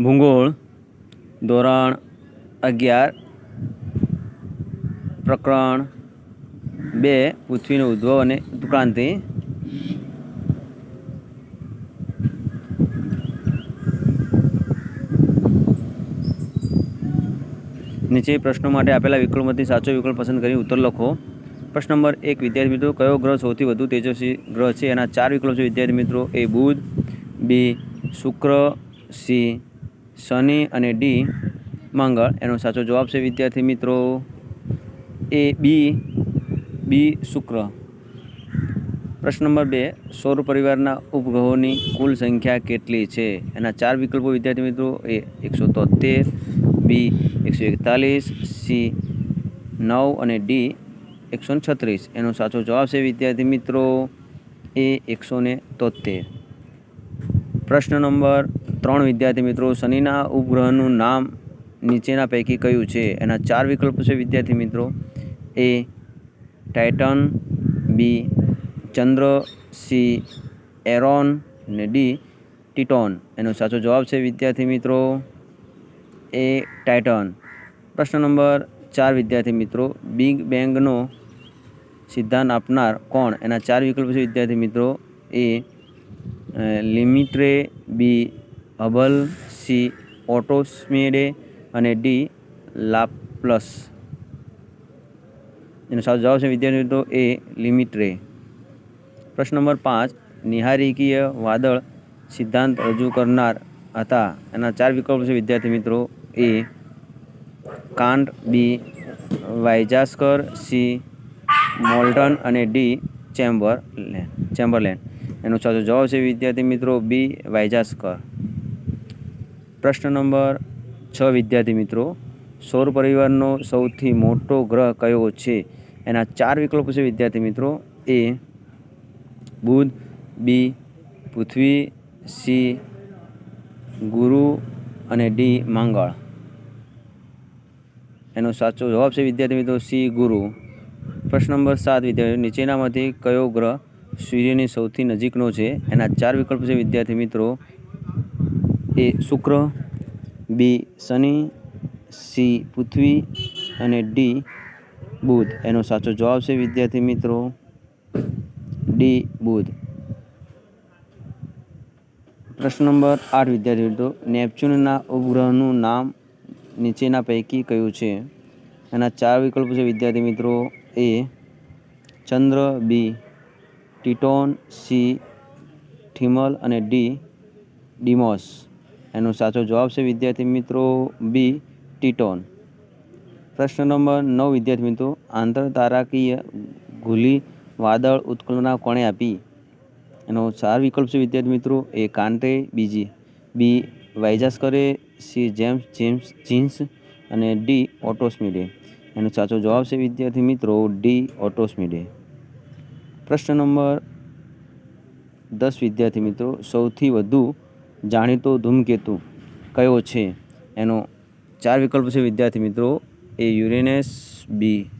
ભૂગોળ, ધોરણ અગિયાર, પ્રકરણ બે, પૃથ્વીનો ઉદ્ભવ અને ઉત્ક્રાંતિ નીચે પ્રશ્નો માટે આપેલા વિકલ્પમાંથી સાચો વિકલ્પ પસંદ કરી ઉત્તર લખો. પ્રશ્ન નંબર એક, વિદ્યાર્થી મિત્રો, કયો ગ્રહ સૌથી વધુ તેજસ્વી ગ્રહ છે? એના ચાર વિકલ્પ છે. વિદ્યાર્થી મિત્રો, એ બુધ, બી શુક્ર સી શનિ અને ડી મંગળ. એનો સાચો જવાબ છે, વિદ્યાર્થી મિત્રો, એ બી બી શુક્ર. પ્રશ્ન નંબર બે, સૌર પરિવારના ઉપગ્રહોની કુલ સંખ્યા કેટલી છે? એના ચાર વિકલ્પો, વિદ્યાર્થી મિત્રો, એ એકસો તોતેર બી એકસો એકતાલીસ, સી નવ અને ડી એકસો છત્રીસ. એનો સાચો જવાબ છે, વિદ્યાર્થી મિત્રો, એ એકસો ને તોતેર પ્રશ્ન નંબર ત્રણ, વિદ્યાર્થી મિત્રો, શનિના ઉપગ્રહનું નામ નીચેના પૈકી કયું છે? એના ચાર વિકલ્પો છે, વિદ્યાર્થી મિત્રો. એ, ટાઇટન, બી, ચંદ્ર, સી, એરોન ને ડી, ટીટોન. એનો સાચો જવાબ છે, વિદ્યાર્થી મિત્રો, એ, ટાઇટન. પ્રશ્ન નંબર ચાર, વિદ્યાર્થી મિત્રો, બિગ બેંગનો સિદ્ધાંત આપનાર કોણ? એના ચાર વિકલ્પો છે, વિદ્યાર્થી મિત્રો, એ લિમિટ્રે બી હબલ સી ઓટોસ્મેડે અને ડી લાપ્લસ. એનો સાચો જવાબ છે વિદ્યાર્થી મિત્રો એ લિમિટ્રે. પ્રશ્ન નંબર પાંચ, નિહારિકીય વાદળ સિદ્ધાંત રજૂ કરનાર હતા. એના ચાર વિકલ્પો છે વિદ્યાર્થી મિત્રો. એ કાન્ટ બી વાઇજાસ્કર સી મોલ્ટન અને ડી ચેમ્બરલેન. ચેમ્બરલેન. એનો સાચો જવાબ છે, વિદ્યાર્થી મિત્રો, બી વાયજાસ્કર પ્રશ્ન નંબર છ, વિદ્યાર્થી મિત્રો, સૌર પરિવારનો સૌથી મોટો ગ્રહ કયો છે? એના ચાર વિકલ્પો છે, વિદ્યાર્થી મિત્રો. એ, બુધ, બી, પૃથ્વી, સી, ગુરુ અને ડી, માંગળ. એનો સાચો જવાબ છે, વિદ્યાર્થી મિત્રો, સી, ગુરુ. પ્રશ્ન નંબર સાત, વિદ્યાર્થી નીચેનામાંથી કયો ગ્રહ સૂર્યની સૌથી નજીકનો છે. એના ચાર વિકલ્પ છે, વિદ્યાર્થી મિત્રો. એ શુક્ર, બી શનિ, સી પૃથ્વી અને ડી બુધ. એનો સાચો જવાબ છે, વિદ્યાર્થી મિત્રો, ડી બુધ. પ્રશ્ન નંબર આઠ, વિદ્યાર્થી મિત્રો. નેપચ્યુનના ઉપગ્રહનું નામ નીચેના પૈકી કયું છે? એના ચાર વિકલ્પો છે, વિદ્યાર્થી મિત્રો. એ ચંદ્ર, બી ટીટોન, સી, થિમલ અને ડી, ડિમોસ. એનો સાચો જવાબ છે, વિદ્યાર્થી મિત્રો, બી, ટીટોન. પ્રશ્ન નંબર નવ, વિદ્યાર્થી મિત્રો, આંતરતારાકીય ગુલી વાદળ ઉત્કલના કોણે આપી? એનો ચાર વિકલ્પ છે, વિદ્યાર્થી મિત્રો, એ કાંટે બીજી. B Weizsacker C, James James, Jeans અને ડી, ઓટોસ્મિડે. એનો સાચો જવાબ છે, વિદ્યાર્થી મિત્રો, ડી, ઓટોસ્મિડે. પ્રશ્ન નંબર દસ, વિદ્યાર્થી મિત્રો, સૌથી વધુ જાણીતો ધૂમકેતુ કયો છે? એનો ચાર વિકલ્પ છે, વિદ્યાર્થી મિત્રો. એ યુરેનસ, બી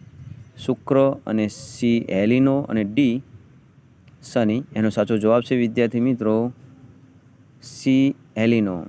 શુક્ર અને સી હેલિનો અને ડી શનિ. એનો સાચો જવાબ છે, વિદ્યાર્થી મિત્રો, સી હેલિનો